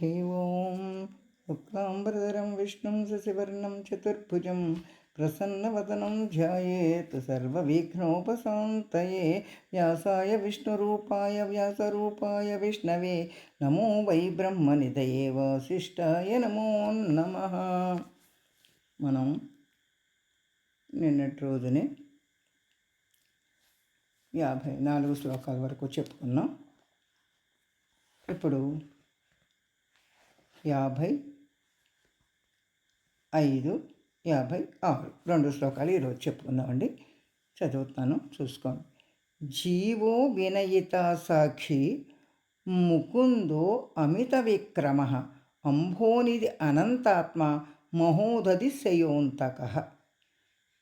హరి ఓం శుక్లాంబరధరం విష్ణుం శశివర్ణం చతుర్భుజం ప్రసన్నవదనం ధ్యాయేత్ సర్వవిఘ్నోపశాంతయే వ్యాసాయ విష్ణురూపాయ వ్యాసరూపాయ విష్ణవే నమో వై బ్రహ్మనిదయే వాసిష్ఠాయ నమో నమ మనం నిన్నటి రోజునే యాభై నాలుగు శ్లోకాల వరకు చెప్పుకున్నాం. ఇప్పుడు యాభై ఐదు యాభై ఆరు. రెండు శ్లోకాలు ఈరోజు చెప్పుకుందామండి. చదువుతాను చూసుకోండి. జీవో వినయిత సాక్షి ముకుందో అమిత విక్రమ. అంభోనిది అనంతాత్మ మహోదది శయోంతక.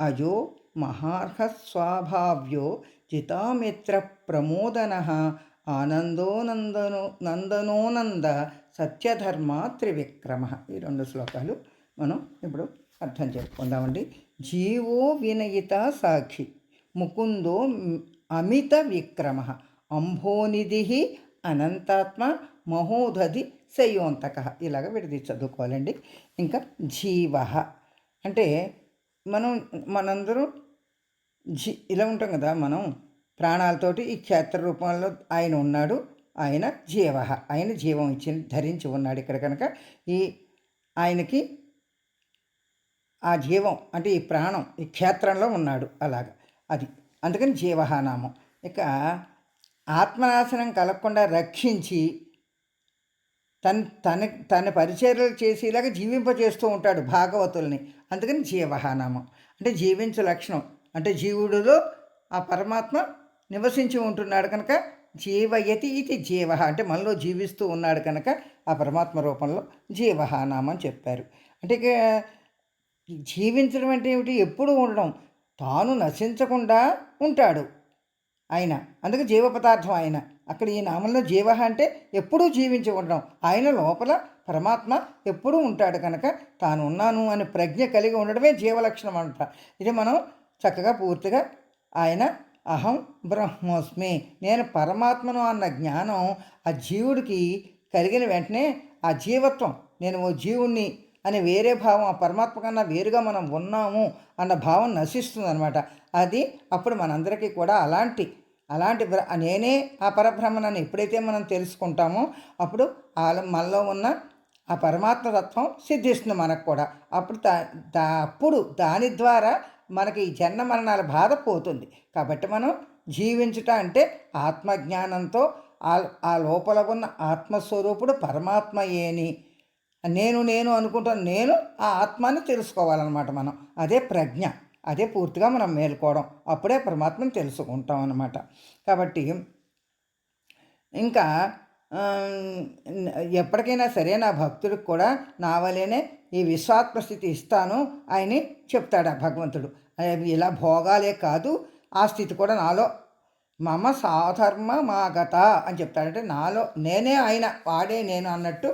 అజో మహార్హస్వాభావ్యో జితామిత్ర ప్రమోదన. ఆనందోనందనో నందనోనంద సత్యధర్మ త్రివిక్రమ. ఈ రెండు శ్లోకాలు మనం ఇప్పుడు అర్థం చేసుకుందామండి. జీవో వినయిత సాక్షి ముకుందో అమిత విక్రమ అంభోనిధి అనంతాత్మ మహోదధి శయోంతక. ఇలాగ విడిది చదువుకోవాలండి. ఇంకా జీవ అంటే మనం మనందరూ జీ ఇలా ఉంటాం కదా మనం ప్రాణాలతోటి ఈ క్షేత్ర రూపంలో ఆయన ఉన్నాడు ఆయన జీవ. ఆయన జీవం ఇచ్చి ధరించి ఉన్నాడు ఇక్కడ కనుక. ఈ ఆయనకి ఆ జీవం అంటే ఈ ప్రాణం ఈ క్షేత్రంలో ఉన్నాడు అలాగ. అది అందుకని జీవహానామం ఇక ఆత్మనాశనం కలగకుండా రక్షించి తన తన తన పరిచర్యలు చేసేలాగా జీవింపజేస్తూ ఉంటాడు భాగవతుల్ని. అందుకని జీవహానామం అంటే జీవించు లక్షణం. అంటే జీవుడిలో ఆ పరమాత్మ నివసించి ఉంటున్నాడు కనుక జీవయతి ఇది జీవ అంటే మనలో జీవిస్తూ ఉన్నాడు కనుక ఆ పరమాత్మ రూపంలో జీవహానామం చెప్పారు. అంటే జీవించడం అంటే ఏమిటి? ఎప్పుడు ఉండడం. తాను నశించకుండా ఉంటాడు ఆయన. అందుకే జీవ పదార్థం ఆయన. అక్కడ ఈ నామంలో జీవ అంటే ఎప్పుడూ జీవించి ఉండడం. ఆయన లోపల పరమాత్మ ఎప్పుడూ ఉంటాడు కనుక తాను ఉన్నాను అని ప్రజ్ఞ కలిగి ఉండడమే జీవలక్షణం అంట. ఇది మనం చక్కగా పూర్తిగా ఆయన అహం బ్రహ్మోస్మి. నేను పరమాత్మను అన్న జ్ఞానం ఆ జీవుడికి కలిగిన వెంటనే ఆ జీవత్వం నేను ఓ జీవుణ్ణి అనే వేరే భావం ఆ పరమాత్మ కన్నా వేరుగా మనం ఉన్నాము అన్న భావం నశిస్తుంది అనమాట అది అప్పుడు మనందరికీ కూడా అలాంటి అలాంటి నేనే ఆ పరబ్రహ్మనని ఎప్పుడైతే మనం తెలుసుకుంటామో అప్పుడు మనలో ఉన్న ఆ పరమాత్మ తత్వం సిద్ధిస్తుంది మనకు కూడా. అప్పుడు దా అప్పుడు దాని ద్వారా మనకి ఈ జన్మ మరణాల బాధ పోతుంది. కాబట్టి మనం జీవించుట అంటే ఆత్మజ్ఞానంతో ఆ లోపల ఉన్న ఆత్మస్వరూపుడు పరమాత్మ ఏని నేను నేను అనుకుంటాను నేను ఆ ఆత్మని తెలుసుకోవాలన్నమాట మనం. అదే ప్రజ్ఞ అదే పూర్తిగా మనం మేల్కోవడం. అప్పుడే పరమాత్మని తెలుసుకుంటాం అన్నమాట. కాబట్టి ఇంకా ఎప్పటికైనా సరే నా భక్తుడికి కూడా నా వలేనే ఈ విశ్వాత్మస్థితి ఇస్తాను ఆయన్ని చెప్తాడు ఆ భగవంతుడు. ఇలా భోగాలే కాదు ఆ స్థితి కూడా నాలో. మమ సాధర్మ మాగత అని చెప్తాడంటే నాలో నేనే ఆయన వాడే నేను అన్నట్టు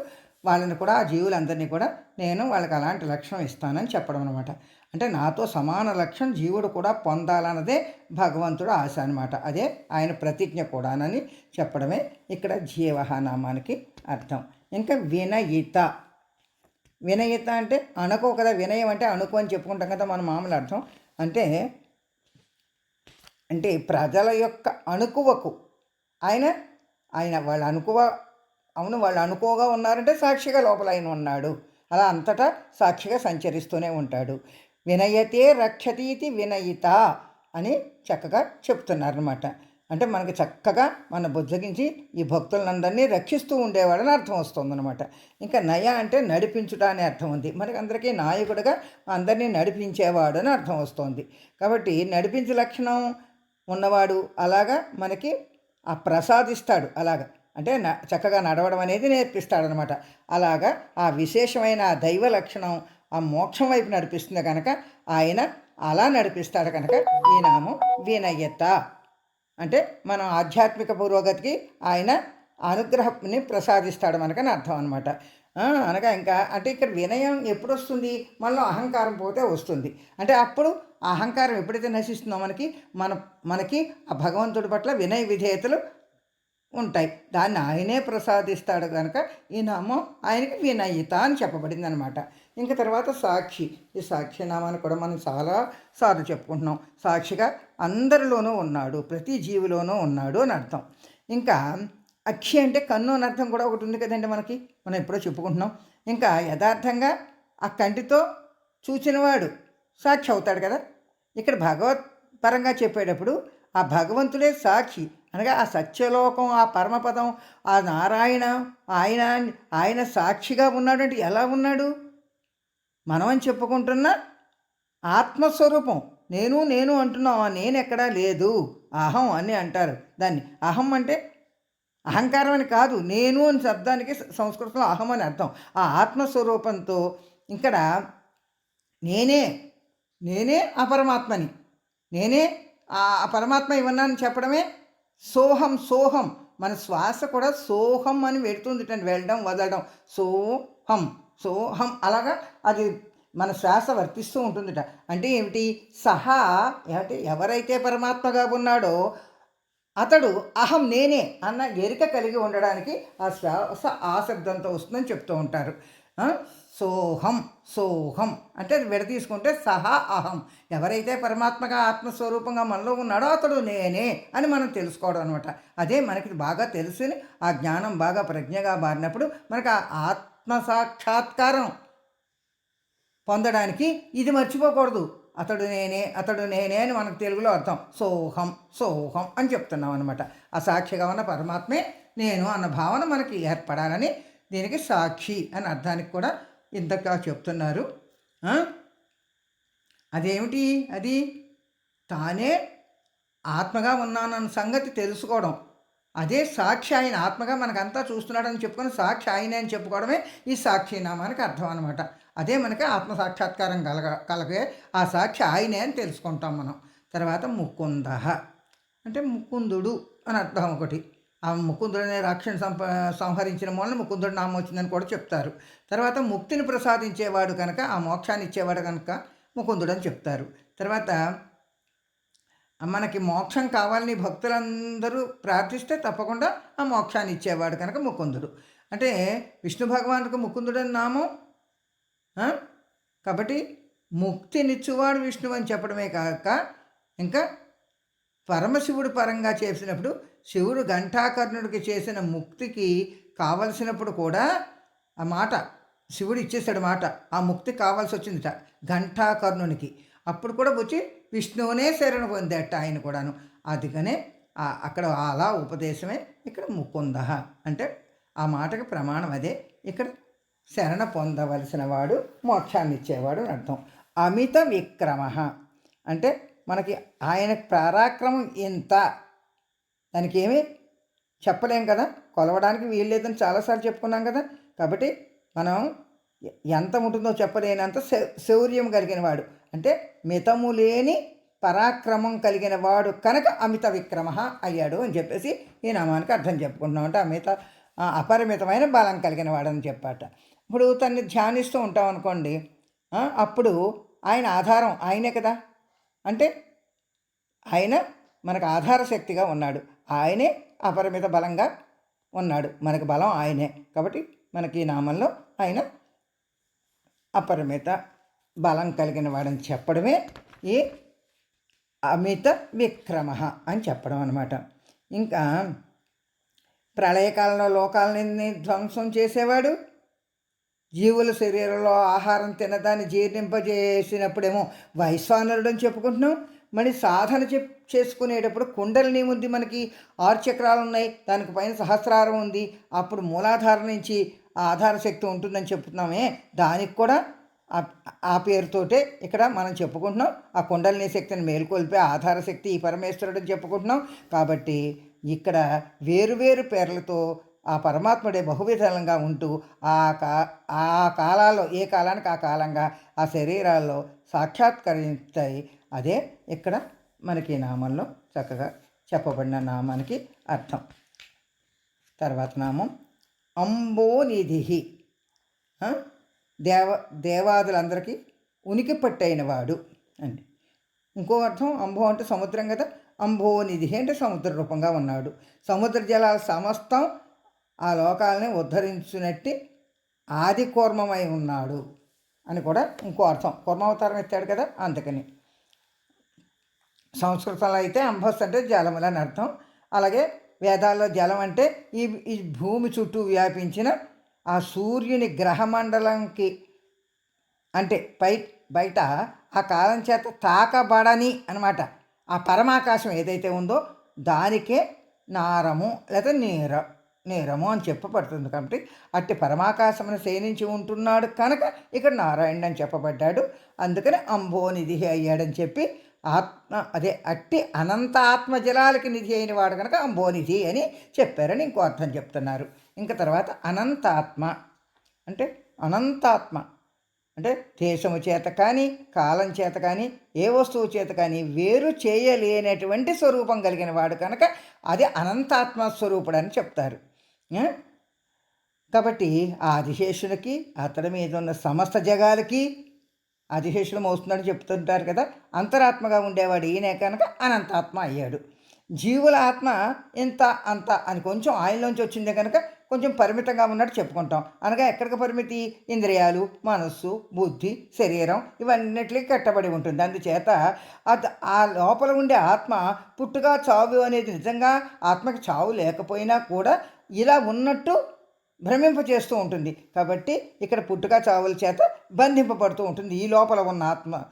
వాళ్ళని కూడా ఆ జీవులందరినీ కూడా నేను వాళ్ళకి అలాంటి లక్ష్యం ఇస్తానని చెప్పడం అనమాట అంటే నాతో సమాన లక్ష్యం జీవుడు కూడా పొందాలన్నదే భగవంతుడు ఆశ అనమాట అదే ఆయన ప్రతిజ్ఞ కూడానని చెప్పడమే ఇక్కడ జీవహనామానికి అర్థం. ఇంకా వినయిత. వినయత అంటే అనుకో కదా వినయం అంటే అనుకో అని చెప్పుకుంటాం కదా మన మామూలు అర్థం. అంటే అంటే ప్రజల యొక్క అణుకువకు ఆయన ఆయన వాళ్ళ అనుకువ అవును వాళ్ళు అనుకోగా ఉన్నారంటే సాక్షిగా లోపల ఆయన ఉన్నాడు. అలా అంతటా సాక్షిగా సంచరిస్తూనే ఉంటాడు. వినయతే రక్షతీతి వినయిత అని చక్కగా చెప్తున్నారనమాట అంటే మనకి చక్కగా మన బుజ్జగించి ఈ భక్తులందరినీ రక్షిస్తూ ఉండేవాడని అర్థం వస్తుందన్నమాట. ఇంకా నయ అంటే నడిపించుట అనే అర్థం ఉంది. మనకి అందరికీ నాయకుడిగా అందరినీ నడిపించేవాడు అని అర్థం వస్తుంది. కాబట్టి నడిపించే లక్షణం ఉన్నవాడు అలాగా మనకి ఆ ప్రసాదిస్తాడు అలాగా. అంటే చక్కగా నడవడం అనేది నేర్పిస్తాడనమాట అలాగా ఆ విశేషమైన ఆ దైవ లక్షణం ఆ మోక్షం వైపు నడిపిస్తుంది కనుక ఆయన అలా నడిపిస్తాడు కనుక ఈ నామం వినయత. అంటే మనం ఆధ్యాత్మిక పురోగతికి ఆయన అనుగ్రహాన్ని ప్రసాదిస్తాడు మనకని అర్థం అనమాట అనగా ఇంకా అంటే ఇక్కడ వినయం ఎప్పుడు వస్తుంది మనలో అహంకారం పోతే వస్తుంది. అంటే అప్పుడు అహంకారం ఎప్పుడైతే నశిస్తుందో మనకి మన మనకి ఆ భగవంతుడి పట్ల వినయ విధేయతలు ఉంటాయి. దాన్ని ఆయనే ప్రసాదిస్తాడు కనుక ఈ నామం ఆయనకి వినయిత అని చెప్పబడింది అనమాట ఇంకా తర్వాత సాక్షి. ఈ సాక్షి నామాన్ని కూడా మనం చాలా సార్లు చెప్పుకుంటున్నాం. సాక్షిగా అందరిలోనూ ఉన్నాడు. ప్రతి జీవిలోనూ ఉన్నాడు అని అర్థం. ఇంకా అక్షి అంటే కన్ను అని అర్థం కూడా ఒకటి ఉంది కదండి మనకి. మనం ఎప్పుడో చెప్పుకుంటున్నాం. ఇంకా యథార్థంగా ఆ కంటితో చూసినవాడు సాక్షి అవుతాడు కదా. ఇక్కడ భగవత్ పరంగా చెప్పేటప్పుడు ఆ భగవంతుడే సాక్షి. అనగా ఆ సత్యలోకం ఆ పరమపదం ఆ నారాయణ ఆయన ఆయన సాక్షిగా ఉన్నాడంటే ఎలా ఉన్నాడు? మనం అని చెప్పుకుంటున్న ఆత్మస్వరూపం. నేను నేను అంటున్నాం ఆ నేను ఎక్కడా లేదు. అహం అని అంటారు. దాన్ని అహం అంటే అహంకారం అని కాదు. నేను అని శబ్దానికి సంస్కృతంలో అహం అని అర్థం. ఆ ఆత్మస్వరూపంతో ఇక్కడ నేనే నేనే ఆ పరమాత్మని. నేనే ఆ పరమాత్మ ఇవన్నాను చెప్పడమే సోహం సోహం. మన శ్వాస కూడా సోహం అని పెడుతుంది వెళ్ళడం వదలడం. సోహం సోహం. అలాగా అది మన శ్వాస వర్తిస్తూ ఉంటుందిట. అంటే ఏమిటి? సహా అంటే ఎవరైతే పరమాత్మగా ఉన్నాడో అతడు అహం నేనే అన్న ఎరిక కలిగి ఉండడానికి ఆ శ్వాస ఆ శబ్దంతో వస్తుందని చెప్తూ ఉంటారు. సోహం సోహం అంటే అది విడతీసుకుంటే సహా అహం. ఎవరైతే పరమాత్మగా ఆత్మస్వరూపంగా మనలో ఉన్నాడో అతడు నేనే అని మనం తెలుసుకోవడం అనమాట అదే మనకి బాగా తెలుసుని ఆ జ్ఞానం బాగా ప్రజ్ఞగా మారినప్పుడు మనకు ఆ ఆత్మ సాక్షాత్కారం పొందడానికి ఇది మర్చిపోకూడదు. అతడు నేనే అతడు నేనే అని మనకు తెలుగులో అర్థం. సోహం సోహం అని చెప్తున్నాం అనమాట ఆ సాక్షిగా ఉన్న పరమాత్మే నేను అన్న భావన మనకి ఏర్పడాలని దీనికి సాక్షి అని అర్థానికి కూడా ఇంతగా చెప్తున్నారు అదేమిటి అది? తానే ఆత్మగా ఉన్నానన్న సంగతి తెలుసుకోవడం. అదే సాక్షి ఆయన ఆత్మగా మనకంతా చూస్తున్నాడని చెప్పుకొని సాక్షి ఆయనే అని చెప్పుకోవడమే ఈ సాక్షి నామానికి అర్థం అనమాట అదే మనకి ఆత్మ సాక్షాత్కారం కలగ కలగే ఆ సాక్షి ఆయనే అని తెలుసుకుంటాం మనం. తర్వాత ముకుంద. అంటే ముకుందుడు అని అర్థం ఒకటి. ఆ ముకుందుడిని రాక్షణ సంప సంహరించిన మూలన ముకుందుడు నామం వచ్చిందని కూడా చెప్తారు. తర్వాత ముక్తిని ప్రసాదించేవాడు కనుక ఆ మోక్షాన్ని ఇచ్చేవాడు కనుక ముకుందుడు అని చెప్తారు. తర్వాత మనకి మోక్షం కావాలని భక్తులందరూ ప్రార్థిస్తే తప్పకుండా ఆ మోక్షాన్ని ఇచ్చేవాడు కనుక ముకుందుడు అంటే విష్ణు భగవానుడికి ముకుందుడు అని నామం కాబట్టి ముక్తినిచ్చువాడు విష్ణువు అని చెప్పడమే కాక ఇంకా పరమశివుడు పరంగా చేసినప్పుడు శివుడు ఘంటాకర్ణుడికి చేసిన ముక్తికి కావలసినప్పుడు కూడా ఆ మాట శివుడు ఇచ్చేసాడు మాట ఆ ముక్తి కావాల్సి వచ్చిందిట ఘంటాకర్ణునికి. అప్పుడు కూడా వచ్చి విష్ణువునే శరణ పొందేట ఆయన కూడాను. అందుకనే అక్కడ అలా ఉపదేశమే ఇక్కడ ముకుంద అంటే ఆ మాటకి ప్రమాణం అదే. ఇక్కడ శరణ పొందవలసిన వాడు మోక్షాన్ని ఇచ్చేవాడు అని అర్థం. అమిత విక్రమ అంటే మనకి ఆయన పరాక్రమం ఎంత? దానికి ఏమి చెప్పలేం కదా? కొలవడానికి వీలు లేదని చాలాసార్లు చెప్పుకున్నాం కదా? కాబట్టి మనం ఎంత ఉంటుందో చెప్పలేనంత శౌర్యం కలిగిన వాడు. అంటే మితము లేని పరాక్రమం కలిగిన వాడు కనుక అమిత విక్రమ అయ్యాడు అని చెప్పేసి ఈ నామానికి అర్థం చెప్పుకుంటున్నాం అంటే. అమిత అపరిమితమైన బలం కలిగిన వాడని చెప్పాట. ఇప్పుడు తన్ని ధ్యానిస్తూ ఉంటాం అనుకోండి అప్పుడు ఆయన ఆధారం ఆయనే కదా? అంటే ఆయన మనకు ఆధార శక్తిగా ఉన్నాడు. ఆయనే అపరిమిత బలంగా ఉన్నాడు. మనకు బలం ఆయనే. కాబట్టి మనకి ఈ నామంలో ఆయన అపరిమిత బలం కలిగిన వాడని చెప్పడమే ఈ అమిత విక్రమ అని చెప్పడం అనమాట ఇంకా ప్రళయకాలంలో లోకాలని ధ్వంసం చేసేవాడు జీవుల శరీరంలో ఆహారం తినదాన్ని జీర్ణింపజేసినప్పుడేమో వైశ్వానరుడు అని చెప్పుకుంటున్నాం. మరి సాధన చెప్ చేసుకునేటప్పుడు కుండలిని ఉంది మనకి ఆరు చక్రాలు ఉన్నాయి. దానికి పైన సహస్రారం ఉంది. అప్పుడు మూలాధార నుంచి ఆధార శక్తి ఉంటుందని చెప్తున్నామే దానికి కూడా ఆ పేరుతోటే ఇక్కడ మనం చెప్పుకుంటున్నాం. ఆ కుండలిని శక్తిని మేల్కొల్పే ఆధార శక్తి ఈ పరమేశ్వరుడు చెప్పుకుంటున్నాం. కాబట్టి ఇక్కడ వేరువేరు పేర్లతో ఆ పరమాత్ముడే బహువిధంగా ఉంటూ ఆ కా ఆ కాలాల్లో ఏ కాలానికి ఆ కాలంగా ఆ శరీరాల్లో సాక్షాత్కరిస్తాయి అదే ఇక్కడ మనకి నామంలో చక్కగా చెప్పబడిన నామానికి అర్థం. తర్వాత నామం అంబోనిధి దేవ దేవాదులందరికీ ఉనికి పట్టైన వాడు అండి. ఇంకో అర్థం అంబో అంటే సముద్రం కదా. అంబోనిధి అంటే సముద్ర రూపంగా ఉన్నాడు. సముద్ర జలాల సమస్తం ఆ లోకాలని ఉద్ధరించినట్టి ఆది కూర్మమై ఉన్నాడు అని కూడా ఇంకో అర్థం. కూర్మావతారం ఎత్తాడు కదా అందుకని. సంస్కృతంలో అయితే అంబస్ అంటే జలములు అని అర్థం. అలాగే వేదాల్లో జలం అంటే ఈ ఈ భూమి చుట్టూ వ్యాపించిన ఆ సూర్యుని గ్రహమండలంకి అంటే పై బయట ఆ కాలం చేత తాకబడని అనమాట ఆ పరమాకాశం ఏదైతే ఉందో దానికే నారము లేదా నీర. నేరము అని చెప్పబడుతుంది కాబట్టి అట్టి పరమాకాశమును సేనించి ఉంటున్నాడు కనుక ఇక్కడ నారాయణుడు అని చెప్పబడ్డాడు. అందుకని అంబోనిధి అయ్యాడని చెప్పి ఆత్మ అదే అట్టి అనంత ఆత్మ జలాలకి నిధి అయిన వాడు కనుక అంబోనిధి అని చెప్పారని ఇంకో అర్థం చెప్తున్నారు. ఇంకా తర్వాత అనంతాత్మ అంటే అనంతాత్మ అంటే దేశము చేత కానీ కాలం చేత కానీ ఏ వస్తువు చేత కానీ వేరు చేయలేనటువంటి స్వరూపం కలిగిన వాడు కనుక అది అనంతాత్మ స్వరూపుడు అని చెప్తారు. కాబట్టి ఆ ఆదిశేషునికి అతడి మీద ఉన్న సమస్త జగాలకి ఆదిశేషుడు మోస్తున్నాడు చెప్తుంటారు కదా. అంతరాత్మగా ఉండేవాడు ఈయనే కనుక అనంతాత్మ అయ్యాడు. జీవుల ఆత్మ ఇంత అంత అని కొంచెం ఆయనలోంచి వచ్చిందే కనుక కొంచెం పరిమితంగా ఉన్నట్టు చెప్పుకుంటాం. అనగా ఎక్కడికి పరిమితి? ఇంద్రియాలు మనస్సు బుద్ధి శరీరం ఇవన్నిటికీ కట్టబడి ఉంటుంది. అందుచేత అది ఆ లోపల ఉండే ఆత్మ పుట్టుగా చావు అనేది నిజంగా ఆత్మకి చావు లేకపోయినా కూడా ఇలా ఉన్నట్టు భ్రమింప చేస్తూ ఉంటుంది. కాబట్టి ఇక్కడ పుట్టుక చావుల చేత బంధింపబడుతూ ఉంటుంది. ఈ లోపల ఉన్న ఆత్మ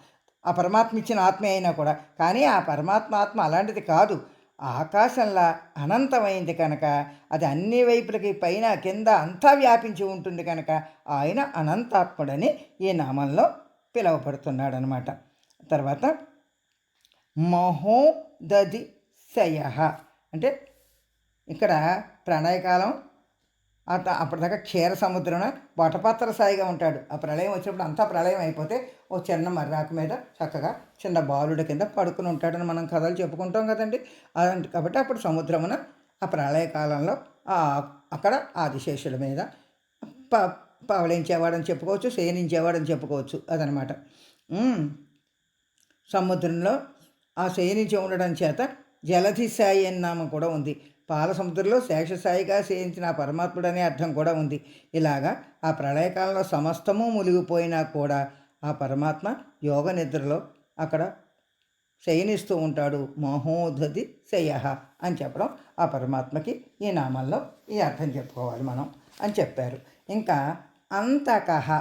ఆ పరమాత్మ ఇచ్చిన ఆత్మే అయినా కూడా. కానీ ఆ పరమాత్మ ఆత్మ అలాంటిది కాదు. ఆకాశంలా అనంతమైంది కనుక అది అన్ని వైపులకి పైన కింద అంతా వ్యాపించి ఉంటుంది కనుక ఆయన అనంతాత్ముడని ఈ నామంలో పిలువబడుతున్నాడు అనమాట తర్వాత మహోదది శయ అంటే ఇక్కడ ప్రణయకాలం అత అప్పటిదాకా క్షీర సముద్రం వటపత్ర సాయిగా ఉంటాడు. ఆ ప్రళయం వచ్చినప్పుడు అంతా ప్రళయం అయిపోతే ఓ చిన్న మర్రాకు మీద చక్కగా చిన్న బాలుడి కింద పడుకుని ఉంటాడని మనం కథలు చెప్పుకుంటాం కదండి. అలాంటి కాబట్టి అప్పుడు సముద్రమున ఆ ప్రళయకాలంలో ఆ అక్కడ ఆదిశేషుల మీద ప పవలించేవాడని చెప్పుకోవచ్చు శయనించేవాడని చెప్పుకోవచ్చు అదనమాట. సముద్రంలో ఆ శయనించి ఉండడం చేత జలధిశాయి అని నామం కూడా ఉంది. పాలసముద్రలో శేషసాయిగా శయించిన ఆ పరమాత్ముడు అనే అర్థం కూడా ఉంది. ఇలాగా ఆ ప్రళయకాలంలో సమస్తము మునిగిపోయినా కూడా ఆ పరమాత్మ యోగ నిద్రలో అక్కడ శయనిస్తూ ఉంటాడు. మహోధతి శయ అని చెప్పడం ఆ పరమాత్మకి ఈ నామంలో ఈ అర్థం చెప్పుకోవాలి మనం అని చెప్పారు. ఇంకా అంతకహ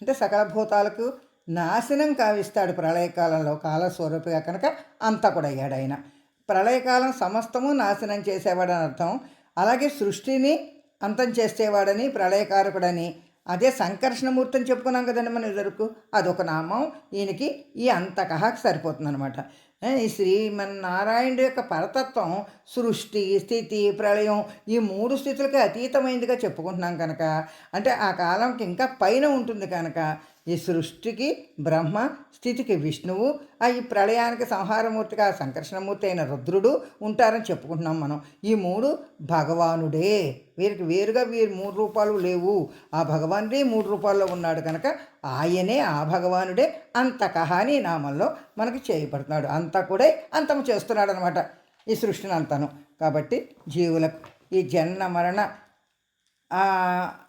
అంటే సకల భూతాలకు నాశనం కావిస్తాడు ప్రళయకాలంలో కాలస్వరూపిగా కనుక అంత కూడా ఆయన. ప్రళయకాలం సమస్తము నాశనం చేసేవాడని అర్థం. అలాగే సృష్టిని అంతం చేసేవాడని ప్రళయకారకుడని. అదే సంకర్షణమూర్తి అని చెప్పుకున్నాం కదండి మన ఎదురుకు అదొక నామం. ఈయనకి ఈ అంతకహాకి సరిపోతుంది అనమాట ఈ శ్రీమన్నారాయణుడు యొక్క పరతత్వం సృష్టి స్థితి ప్రళయం ఈ మూడు స్థితులకి అతీతమైందిగా చెప్పుకుంటున్నాం కనుక. అంటే ఆ కాలంకి ఇంకా పైన ఉంటుంది కనుక. ఈ సృష్టికి బ్రహ్మ స్థితికి విష్ణువు ఆ ఈ ప్రళయానికి సంహారమూర్తిగా సంకర్షణమూర్తి అయిన రుద్రుడు ఉంటారని చెప్పుకుంటున్నాం మనం. ఈ మూడు భగవానుడే. వీరికి వేరుగా వీరి మూడు రూపాలు లేవు. ఆ భగవానుడే మూడు రూపాల్లో ఉన్నాడు కనుక ఆయనే ఆ భగవానుడే. అంతకహాని నామంలో మనకి చేయబడుతున్నాడు. కూడా అంతము చేస్తున్నాడు అనమాట ఈ సృష్టిని అంతను కాబట్టి జీవులకు ఈ జన్మ మరణ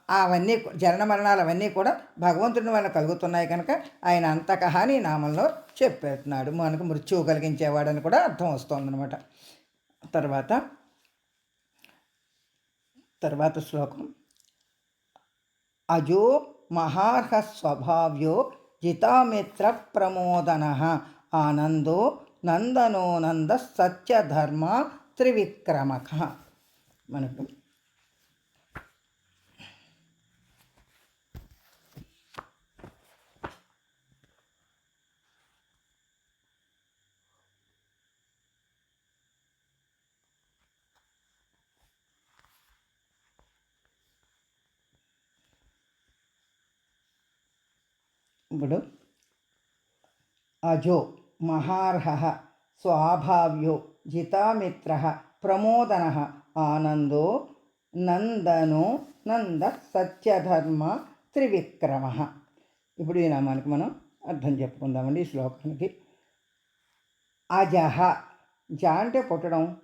అవన్నీ జనన మరణాలు అవన్నీ కూడా భగవంతుని వల్ల కలుగుతున్నాయి కనుక ఆయన అంతకహాని నామంలో చెప్పేస్తున్నాడు. మనకు మృత్యువు కలిగించేవాడని కూడా అర్థం వస్తుందన్నమాట. తర్వాత తర్వాత శ్లోకం. అజో మహార్హ స్వభావ్యో జితామిత్ర ప్రమోదన ఆనందో నందనోనంద సత్యధర్మ త్రివిక్రమక మనకు ఇప్పుడు అజో మహార్హ స్వాభావ్యో జితామిత్ర ప్రమోదన ఆనందో నందనో నంద సత్యధర్మ త్రివిక్రమ. ఇప్పుడు ఈ నామానికి మనం అర్థం చెప్పుకుందామండి ఈ శ్లోకానికి. అజహ. జ అంటే పుట్టడం.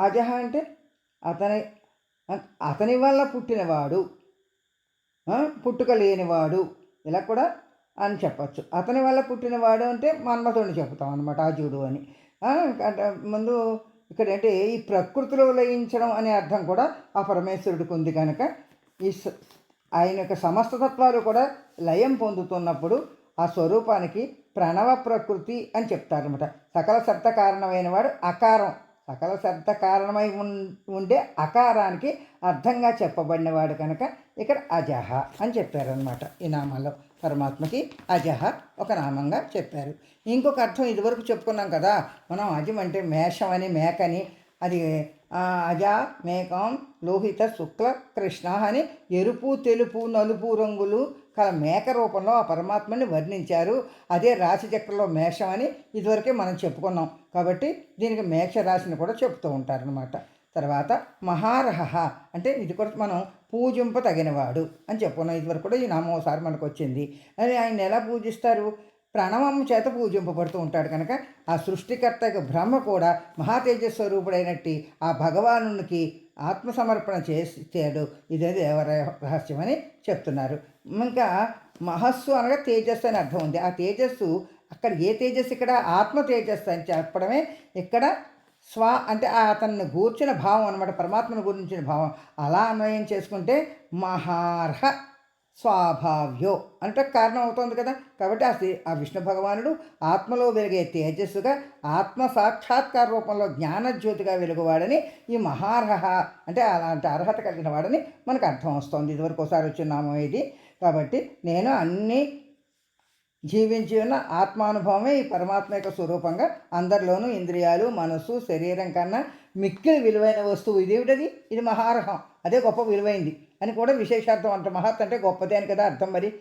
అజహ అంటే అతని అతని వల్ల పుట్టినవాడు. పుట్టుక లేనివాడు. ఇలా కూడా అని చెప్పచ్చు. అతని వల్ల పుట్టినవాడు అంటే మన్మథుడిని చెప్తాం అనమాట అజుడు అని. అంటే ముందు ఇక్కడ అంటే ఈ ప్రకృతిలో లయించడం అనే అర్థం కూడా ఆ పరమేశ్వరుడికి ఉంది కనుక ఈ స- ఆయన యొక్క సమస్త తత్వాలు కూడా లయం పొందుతున్నప్పుడు ఆ స్వరూపానికి ప్రణవ ప్రకృతి అని చెప్తారనమాట సకల శబ్ద కారణమైన వాడు అకారం. సకల శబ్ద కారణమై ఉండే అకారానికి అర్థంగా చెప్పబడినవాడు కనుక ఇక్కడ అజహ అని చెప్పారనమాట ఈ నామాలో పరమాత్మకి అజహ ఒక నామంగా చెప్పారు. ఇంకొక అర్థం ఇదివరకు చెప్పుకున్నాం కదా మనం అజం అంటే మేషం అని మేకని అది అజ మేకం లోహిత శుక్ల కృష్ణ అని ఎరుపు తెలుపు నలుపు రంగులు కల మేక రూపంలో ఆ పరమాత్మని వర్ణించారు. అదే రాశిచక్రంలో మేషం అని ఇదివరకే మనం చెప్పుకున్నాం. కాబట్టి దీనికి మేష రాశిని కూడా చెప్తూ ఉంటారనమాట తర్వాత మహారహ అంటే ఇది కూడా మనం పూజింప తగినవాడు అని చెప్పుకున్నాం. ఇదివరకు కూడా ఈ నామం ఒకసారి మనకు వచ్చింది. అది ఆయన ఎలా పూజిస్తారు? ప్రణవం చేత పూజింపబడుతూ ఉంటాడు కనుక ఆ సృష్టికర్త బ్రహ్మ కూడా మహాతేజస్వరూపుడైనట్టి ఆ భగవానునికి ఆత్మసమర్పణ చేసాడు ఇదే దేవర రహస్యం అని చెప్తున్నారు. ఇంకా మహస్సు అనగా తేజస్సు అని అర్థం ఉంది. ఆ తేజస్సు అక్కడ ఏ తేజస్సు? ఇక్కడ ఆత్మ తేజస్సు అని చెప్పడమే. ఇక్కడ స్వ అంటే ఆ అతన్ని గూర్చిన భావం అనమాట పరమాత్మను గురించిన భావం. అలా అన్వయం చేసుకుంటే మహార్హ స్వాభావ్యో అంటే కారణం అవుతుంది కదా. కాబట్టి ఆ శ్రీ- ఆ విష్ణు భగవానుడు ఆత్మలో వెలిగే తేజస్సుగా ఆత్మ సాక్షాత్కార రూపంలో జ్ఞానజ్యోతిగా వెలుగువాడని ఈ మహార్హ అంటే అలాంటి అర్హత కలిగిన వాడని మనకు అర్థం వస్తుంది. ఇదివరకు ఒకసారి వచ్చిన నామం ఇది. కాబట్టి నేను అన్నీ జీవించి ఉన్న ఆత్మానుభవమే ఈ పరమాత్మ యొక్క స్వరూపంగా అందరిలోనూ ఇంద్రియాలు మనస్సు శరీరం కన్నా మిక్కిలి విలువైన వస్తువు. ఇదేమిటది ఇది మహార్హం. అదే గొప్ప విలువైంది అని కూడా విశేషార్థం అంట. మహత్ అంటే గొప్పదే అని కదా అర్థం మరి.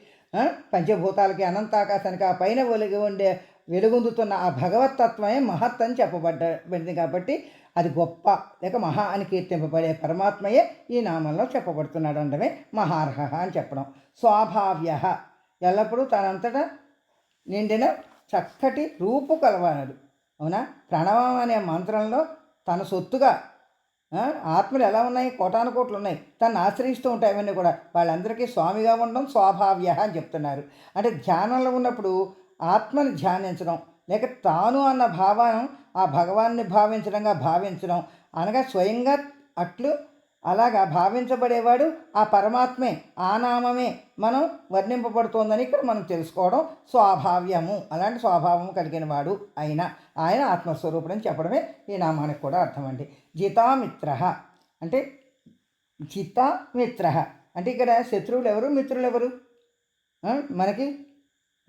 పంచభూతాలకి అనంతాకాశానికి ఆ పైన వెలుగు ఉండే వెలుగొందుతున్న ఆ భగవతత్వమే మహత్ అని చెప్పబడ్డబడింది కాబట్టి అది గొప్ప లేక మహా అని కీర్తింపబడే పరమాత్మయే ఈ నామంలో చెప్పబడుతున్నాడు అనడమే మహార్హ అని చెప్పడం. స్వాభావ్య ఎల్లప్పుడూ తనంతటా నిండిన చక్కటి రూపు కలవాడు అవునా? ప్రణవం అనే మంత్రంలో తన సొత్తుగా ఆత్మలు ఎలా ఉన్నాయి? కోటాను కోట్లు ఉన్నాయి. తను ఆశ్రయిస్తూ ఉంటాయి అవన్నీ కూడా. వాళ్ళందరికీ స్వామిగా ఉండడం స్వాభావ్య అని చెప్తున్నారు. అంటే ధ్యానంలో ఉన్నప్పుడు ఆత్మని ధ్యానించడం లేక తాను అన్న భావం ఆ భగవాన్ని భావించడంగా భావించడం అనగా స్వయంగా అట్లు అలాగా భావించబడేవాడు ఆ పరమాత్మే ఆ నామమే మనం వర్ణింపబడుతోందని ఇక్కడ మనం తెలుసుకోవడం స్వాభావ్యము. అలాంటి స్వభావము కలిగిన వాడు అయిన ఆయన ఆత్మస్వరూపుడని చెప్పడమే ఈ నామానికి కూడా అర్థమండి. జితామిత్ర. అంటే జితామిత్ర. అంటే ఇక్కడ శత్రువులు ఎవరు మిత్రులు ఎవరు మనకి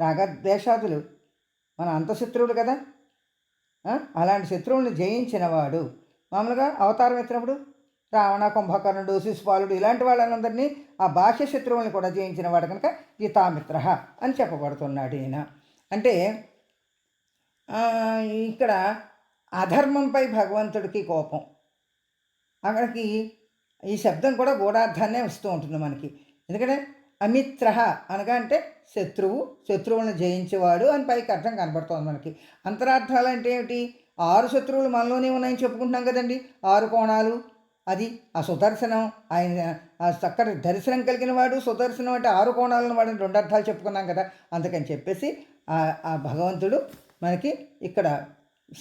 రాగద్వేషాదులు. మన అంత శత్రువులు కదా? అలాంటి శత్రువులను జయించినవాడు. మామూలుగా అవతారం ఎత్తినప్పుడు రావణ కుంభకర్ణుడు శిశుపాలుడు ఇలాంటి వాళ్ళందరినీ ఆ బాహ్య శత్రువులను కూడా జయించిన వాడు కనుక గీతామిత్ర అని చెప్పబడుతున్నాడు ఈయన. అంటే ఇక్కడ అధర్మంపై భగవంతుడికి కోపం. అక్కడికి ఈ శబ్దం కూడా గూఢార్థాన్నే ఇస్తూ ఉంటుంది మనకి. ఎందుకంటే అమిత్ర అనగా అంటే శత్రువు శత్రువులను జయించేవాడు అని పైకి అర్థం కనబడుతోంది మనకి. అంతరార్థాలు అంటే ఏమిటి? ఆరు శత్రువులు మనలోనే ఉన్నాయని చెప్పుకుంటున్నాం కదండి. ఆరు కోణాలు అది ఆ సుదర్శనం ఆయన ఆ చక్కటి దర్శనం కలిగిన వాడు సుదర్శనం అంటే ఆరు కోణాలను వాడిని రెండు అర్థాలు చెప్పుకున్నాం కదా అందుకని చెప్పేసి ఆ ఆ భగవంతుడు మనకి ఇక్కడ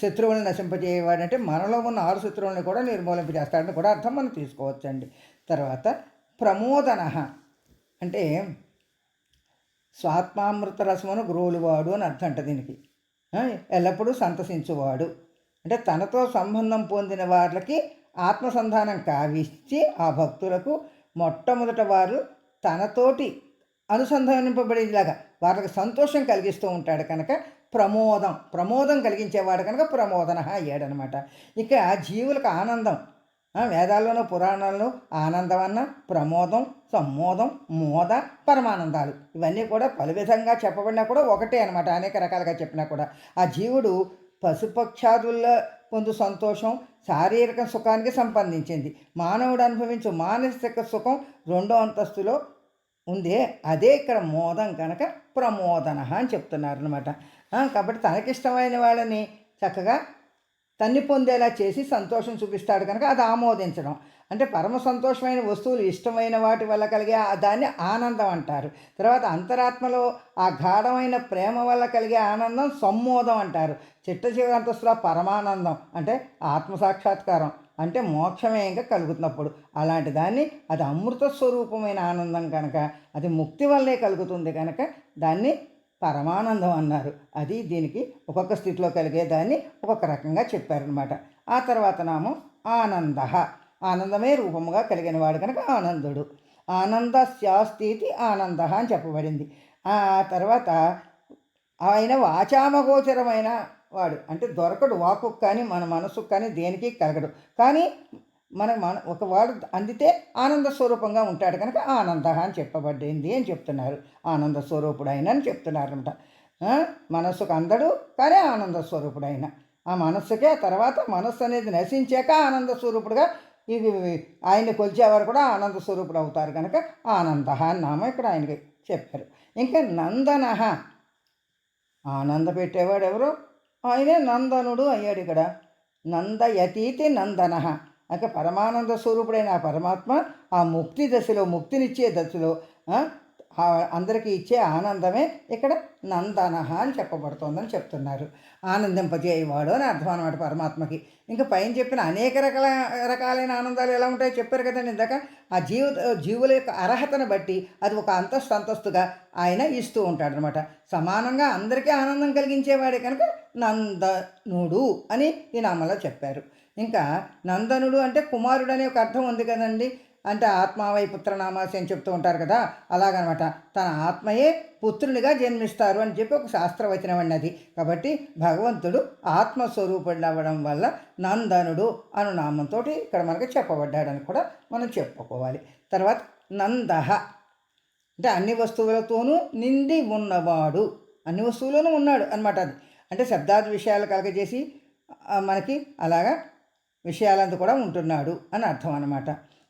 శత్రువులను నశింపజేయవాడంటే మనలో ఉన్న ఆరు శత్రువులను కూడా నిర్మూలింప చేస్తాడని కూడా అర్థం మనం తీసుకోవచ్చండి. తర్వాత ప్రమోదన అంటే స్వాత్మామృత రసమును గ్రోలువాడు అని అర్థం అంట దీనికి. ఎల్లప్పుడూ సంతసించువాడు. అంటే తనతో సంబంధం పొందిన వాళ్ళకి ఆత్మసంధానం కావిచ్చి ఆ భక్తులకు మొట్టమొదట వారు తనతోటి అనుసంధానింపబడేలాగా వాళ్ళకి సంతోషం కలిగిస్తూ ఉంటాడు కనుక ప్రమోదం ప్రమోదం కలిగించేవాడు కనుక ప్రమోదన అయ్యాడనమాట. ఇక జీవులకు ఆనందం. ఆ, వేదాల్లోనూ పురాణాల్లో ఆనందం అన్న ప్రమోదం సమ్మోదం మోద పరమానందాలు ఇవన్నీ కూడా పలు విధంగా చెప్పబడినా కూడా ఒకటే అనమాట. అనేక రకాలుగా చెప్పినా కూడా ఆ జీవుడు పశుపక్షాదుల్లో పొందు సంతోషం శారీరక సుఖానికి సంబంధించింది. మానవుడు అనుభవించు మానసిక సుఖం రెండో అంతస్తులో ఉందే. అదే ఇక్కడ మోదం కనుక ప్రమోదన అని చెప్తున్నారు అనమాట కాబట్టి తనకిష్టమైన వాళ్ళని చక్కగా తన్ని పొందేలా చేసి సంతోషం చూపిస్తాడు కనుక అది ఆమోదించడం. అంటే పరమ సంతోషమైన వస్తువులు ఇష్టమైన వాటి వల్ల కలిగే ఆ- దాన్ని ఆనందం అంటారు. తర్వాత అంతరాత్మలో ఆ గాఢమైన ప్రేమ వల్ల కలిగే ఆనందం సమ్మోదం అంటారు. చిట్ట చివరి అంతస్తులో పరమానందం అంటే ఆత్మ సాక్షాత్కారం అంటే మోక్షమే ఇంకా కలుగుతున్నప్పుడు. అలాంటి దాన్ని అది అమృత స్వరూపమైన ఆనందం కనుక అది ముక్తి వల్లే కలుగుతుంది కనుక దాన్ని పరమానందం అన్నారు. అది దీనికి ఒక్కొక్క స్థితిలో కలిగే దాన్ని ఒక్కొక్క రకంగా చెప్పారనమాట ఆ తర్వాత నామం ఆనంద. ఆనందమే రూపముగా కలిగిన వాడు కనుక ఆనందుడు. ఆనంద శాస్తితి ఆనంద అని చెప్పబడింది. ఆ తర్వాత ఆయన వాచామగోచరమైన వాడు. అంటే దొరకడు వాకు కానీ మన మనసుకు కానీ దేనికి కలగడు. కానీ మన మన ఒక వాడు అందితే ఆనంద స్వరూపంగా ఉంటాడు కనుక ఆనంద అని చెప్పబడింది అని చెప్తున్నారు. ఆనంద స్వరూపుడు ఆయన అని చెప్తున్నారు అనమాట మనస్సుకు అందడు కానీ ఆనంద స్వరూపుడు ఆయన ఆ మనస్సుకే తర్వాత మనస్సు అనేది నశించాక ఆనంద స్వరూపుడుగా ఇవి ఆయన కొలిచేవారు కూడా ఆనంద స్వరూపుడు అవుతారు కనుక ఆనంద అని నామం ఇక్కడ ఆయనకి చెప్పారు. ఇంకా నందనహ ఆనంద పెట్టేవాడు ఎవరు? ఆయనే నందనుడు అయ్యాడు ఇక్కడ. నందయతీతి నందన. అంటే పరమానంద స్వరూపుడైన ఆ పరమాత్మ ఆ ముక్తి దశలో ముక్తినిచ్చే దశలో అందరికీ ఇచ్చే ఆనందమే ఇక్కడ నందనహ అని చెప్పబడుతోందని చెప్తున్నారు. ఆనందింపజేయవాడు అని అర్థం అనమాట పరమాత్మకి. ఇంకా పైన చెప్పిన అనేక రకాల రకాలైన ఆనందాలు ఎలా ఉంటాయో చెప్పారు కదండి ఇందాక? ఆ జీవ జీవుల యొక్క అర్హతను బట్టి అది ఒక అంతస్తు అంతస్తుగా ఆయన ఇస్తూ ఉంటాడనమాట సమానంగా అందరికీ ఆనందం కలిగించేవాడే కనుక నందనుడు అని ఈ నామలో చెప్పారు. ఇంకా నందనుడు అంటే కుమారుడు అనే ఒక అర్థం ఉంది కదండి. అంటే ఆత్మావై పుత్రనామాసి అని చెప్తూ ఉంటారు కదా అలాగనమాట. తన ఆత్మయే పుత్రునిగా జన్మిస్తారు అని చెప్పి ఒక శాస్త్రవచనం అన్నది కాబట్టి భగవంతుడు ఆత్మస్వరూపుడు అవ్వడం వల్ల నందనుడు అను నామంతో ఇక్కడ మనకు చెప్పబడ్డాడని కూడా మనం చెప్పుకోవాలి. తర్వాత నందహ అంటే అన్ని వస్తువులతోనూ నిండి ఉన్నవాడు. అన్ని వస్తువులోనూ ఉన్నాడు అనమాట అది. అంటే శబ్దాది విషయాలు కలగజేసి మనకి అలాగా విషయాలంతా కూడా ఉంటున్నాడు అని అర్థం అనమాట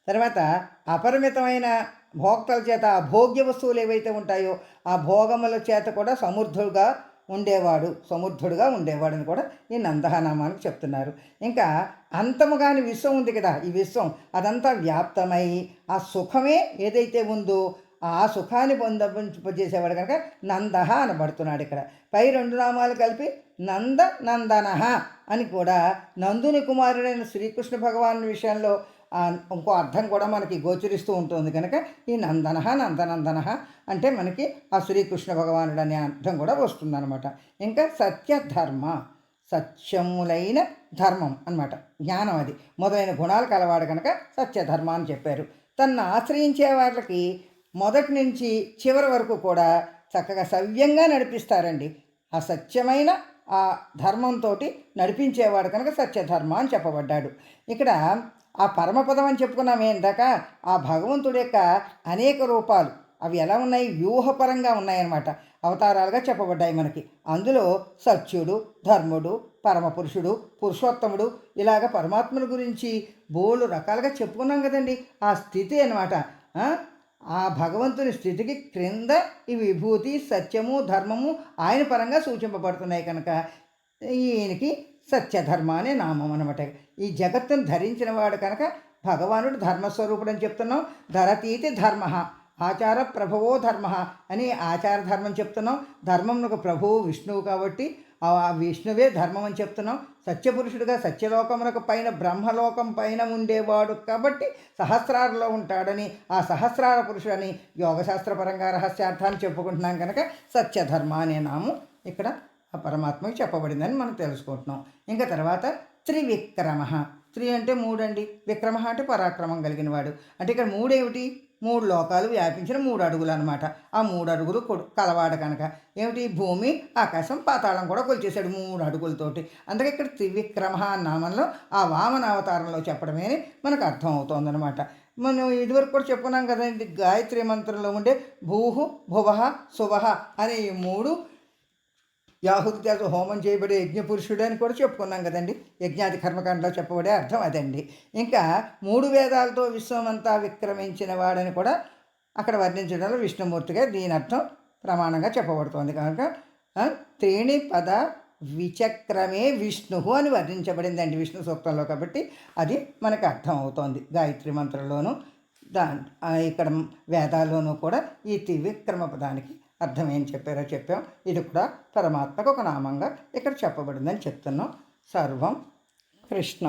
తర్వాత అపరిమితమైన భోక్తల చేత ఆ భోగ్య వస్తువులు ఏవైతే ఉంటాయో ఆ భోగముల చేత కూడా సమృద్ధుడుగా ఉండేవాడు సమృద్ధుడుగా ఉండేవాడు అని కూడా ఈ నందహనామానికి చెప్తున్నారు. ఇంకా అంతము కాని విశ్వం ఉంది కదా ఈ విశ్వం అదంతా వ్యాప్తమై ఆ సుఖమే ఏదైతే ఉందో ఆ సుఖాన్ని పొందచేసేవాడు కనుక నందహ అనబడుతున్నాడు ఇక్కడ. పై రెండు నామాలు కలిపి నంద నందనహ అని కూడా నందుని కుమారుడైన శ్రీకృష్ణ భగవాన్ విషయంలో ఇంకో అర్థం కూడా మనకి గోచరిస్తూ ఉంటుంది కనుక ఈ నందనహ నందనందనహ అంటే మనకి ఆ శ్రీకృష్ణ భగవానుడు అనే అర్థం కూడా వస్తుందన్నమాట. ఇంకా సత్యధర్మ సత్యములైన ధర్మం అన్నమాట. జ్ఞానం అది. మొదలైన గుణాలు కలవాడు కనుక సత్యధర్మ అని చెప్పారు. తను ఆశ్రయించే వాళ్ళకి మొదటి నుంచి చివరి వరకు కూడా చక్కగా సవ్యంగా నడిపిస్తారండి. ఆ సత్యమైన ఆ ధర్మంతో నడిపించేవాడు కనుక సత్యధర్మ అని చెప్పబడ్డాడు. ఇక్కడ ఆ పరమపదం అని చెప్పుకున్నామే ఇందాక. ఆ భగవంతుడి యొక్క అనేక రూపాలు. అవి ఎలా ఉన్నాయి? వ్యూహపరంగా ఉన్నాయన్నమాట. అవతారాలుగా చెప్పబడ్డాయి మనకి. అందులో సత్యుడు ధర్ముడు పరమపురుషుడు పురుషోత్తముడు ఇలాగ పరమాత్మల గురించి బోళ్ళు రకాలుగా చెప్పుకున్నాం కదండి. ఆ స్థితి అనమాట ఆ భగవంతుని స్థితికి క్రింద ఈ విభూతి సత్యము ధర్మము ఆయన పరంగా సూచింపబడుతున్నాయి కనుక ఈయనకి సత్యధర్మ అనే నామం అనమాట ఈ జగత్తును ధరించిన వాడు కనుక భగవానుడు ధర్మస్వరూపుడు అని చెప్తున్నాం. ధరతీతి ధర్మ ఆచార ప్రభవో ధర్మ అని ఆచార ధర్మం చెప్తున్నాం. ధర్మంకు ప్రభువు విష్ణువు కాబట్టి ఆ విష్ణువే ధర్మం అని చెప్తున్నాం. సత్యపురుషుడుగా సత్యలోకమునకు పైన బ్రహ్మలోకం పైన ఉండేవాడు కాబట్టి సహస్రారలో ఉంటాడని ఆ సహస్రార పురుషుడని యోగశాస్త్రపరంగా రహస్యార్థాన్ని చెప్పుకుంటున్నాం కనుక సత్యధర్మ అనే నామం. ఇక్కడ ఆ పరమాత్మకి చెప్పబడిందని మనం తెలుసుకుంటున్నాం. ఇంకా తర్వాత త్రివిక్రమ. త్రి అంటే మూడు అండి విక్రమ అంటే పరాక్రమం కలిగిన వాడు అంటే ఇక్కడ మూడేమిటి? మూడు లోకాలు వ్యాపించిన మూడు అడుగులు అనమాట ఆ మూడు అడుగులు కలవాడు కనుక. ఏమిటి? భూమి ఆకాశం పాతాళం కూడా కొలిచేశాడు మూడు అడుగులతోటి. అందుకే ఇక్కడ త్రివిక్రమ నామంలో ఆ వామన అవతారంలో చెప్పడమే అని మనకు అర్థం అవుతోందనమాట మనం ఇదివరకు కూడా చెప్పుకున్నాం కదండి. గాయత్రి మంత్రంలో ఉండే భూహు భువహ శుభహ అనే ఈ మూడు యాహుతి హోమం చేయబడే యజ్ఞపురుషుడు అని కూడా చెప్పుకున్నాం కదండి. యజ్ఞాది కర్మకాండలో చెప్పబడే అర్థం అదండి. ఇంకా మూడు వేదాలతో విశ్వమంతా విక్రమించిన వాడని కూడా అక్కడ వర్ణించడంలో విష్ణుమూర్తిగా దీని అర్థం ప్రమాణంగా చెప్పబడుతోంది కనుక త్రీణి పద విచక్రమే విష్ణు అని వర్ణించబడిందండి విష్ణు సూక్తంలో కాబట్టి అది మనకు అర్థం అవుతోంది గాయత్రి మంత్రంలోనూ. దా ఇక్కడ వేదాల్లోనూ కూడా ఈ త్రివిక్రమ పదానికి అర్థం ఏం చెప్పారో చెప్పాం. ఇది కూడా పరమాత్మకు ఒక నామంగా ఇక్కడ చెప్పబడిందని చెప్తున్నాం. సర్వం కృష్ణ